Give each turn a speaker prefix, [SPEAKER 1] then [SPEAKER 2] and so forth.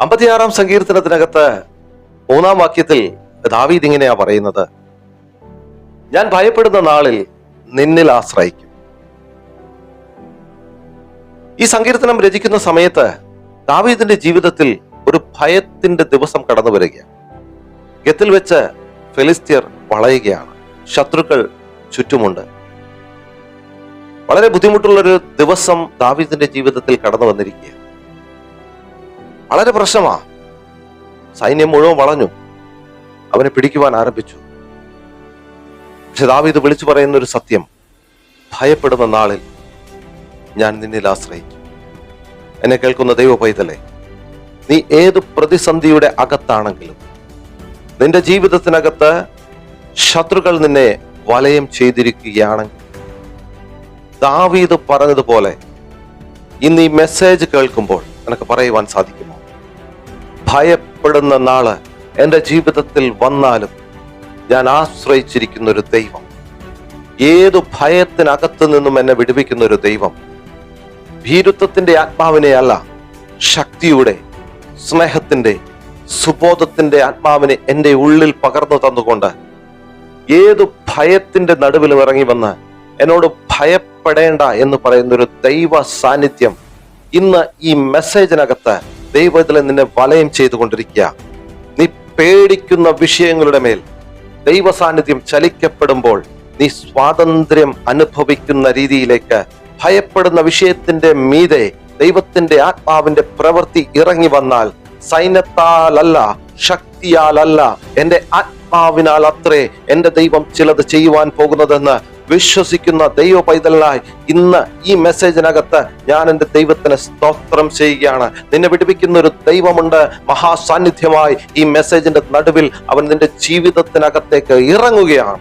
[SPEAKER 1] അമ്പത്തിയാറാം സങ്കീർത്തനത്തിനകത്ത് മൂന്നാം വാക്യത്തിൽ ദാവീദ് ഇങ്ങനെയാ പറയുന്നത്. ഞാൻ ഭയപ്പെടുന്ന നാളിൽ നിന്നിൽ ആശ്രയിക്കും. ഈ സങ്കീർത്തനം രചിക്കുന്ന സമയത്ത് ദാവീദിന്റെ ജീവിതത്തിൽ ഒരു ഭയത്തിന്റെ ദിവസം കടന്നു വരികയാണ്. ഗത്തിൽ വെച്ച് ഫെലിസ്തീർ വളയുകയാണ്. ശത്രുക്കൾ ചുറ്റുമുണ്ട്. വളരെ ബുദ്ധിമുട്ടുള്ള ഒരു ദിവസം ദാവീദിന്റെ ജീവിതത്തിൽ കടന്നു വന്നിരിക്കുക വളരെ പ്രശ്നമാ. സൈന്യം മുഴുവൻ വളഞ്ഞു. അവനെ പിടിക്കുവാൻ ആരംഭിച്ചു. പക്ഷെ ദാവീദ് വിളിച്ചു പറയുന്ന ഒരു സത്യം ഭയപ്പെടുന്ന നാളിൽ ഞാൻ നിന്നിൽ ആശ്രയിക്കും. എന്നെ കേൾക്കുന്ന ദൈവ പൈതലേ നീ ഏത് പ്രതിസന്ധിയുടെ അകത്താണെങ്കിലും നിന്റെ ജീവിതത്തിനകത്ത് ശത്രുക്കൾ നിന്നെ വലയം ചെയ്തിരിക്കുകയാണെങ്കിൽ ദാവീദ് പറഞ്ഞതുപോലെ ഇന്ന് ഈ മെസ്സേജ് കേൾക്കുമ്പോൾ നിനക്ക് പറയുവാൻ സാധിക്കുമോ ഭയപ്പെടുന്ന നാൾ എന്റെ ജീവിതത്തിൽ വന്നാലും ഞാൻ ആശ്രയിച്ചിരിക്കുന്ന ഒരു ദൈവം. ഏതു ഭയത്തിനകത്തു നിന്നും എന്നെ വിടുവിക്കുന്ന ഒരു ദൈവം. ഭീരുത്വത്തിന്റെ ആത്മാവിനെയല്ല ശക്തിയുടെ സ്നേഹത്തിന്റെ സുബോധത്തിന്റെ ആത്മാവിനെ എന്റെ ഉള്ളിൽ പകർന്നു തന്നുകൊണ്ട് ഏതു ഭയത്തിന്റെ നടുവിലും ഇറങ്ങി വന്ന് എന്നോട് ഭയപ്പെടേണ്ട എന്ന് പറയുന്ന ഒരു ദൈവ സാന്നിധ്യം ഇന്ന് ഈ മെസ്സേജിനകത്ത് ദൈവത്തിലെ നിന്നെ വലയം ചെയ്തുകൊണ്ടിരിക്കുക. നീ പേടിക്കുന്ന വിഷയങ്ങളുടെ മേൽ ദൈവ സാന്നിധ്യം ചലിക്കപ്പെടുമ്പോൾ നീ സ്വാതന്ത്ര്യം അനുഭവിക്കുന്ന രീതിയിലേക്ക് ഭയപ്പെടുന്ന വിഷയത്തിന്റെ മീതെ ദൈവത്തിന്റെ ആത്മാവിന്റെ പ്രവൃത്തി ഇറങ്ങി വന്നാൽ സൈന്യത്താലല്ല ശക്തിയാലല്ല എന്റെ ആത്മാവിനാൽ അത്രേ എന്റെ ദൈവം ചിലത് ചെയ്യുവാൻ പോകുന്നതെന്ന് വിശ്വസിക്കുന്ന ദൈവ പൈതലായി ഇന്ന് ഈ മെസ്സേജിനകത്ത് ഞാൻ എന്റെ ദൈവത്തിന് സ്തോത്രം ചെയ്യുകയാണ്. നിന്നെ വിടിപ്പിക്കുന്ന ഒരു ദൈവമുണ്ട്. മഹാസാന്നിധ്യമായി ഈ മെസ്സേജിന്റെ നടുവിൽ അവൻ നിന്റെ ജീവിതത്തിനകത്തേക്ക് ഇറങ്ങുകയാണ്.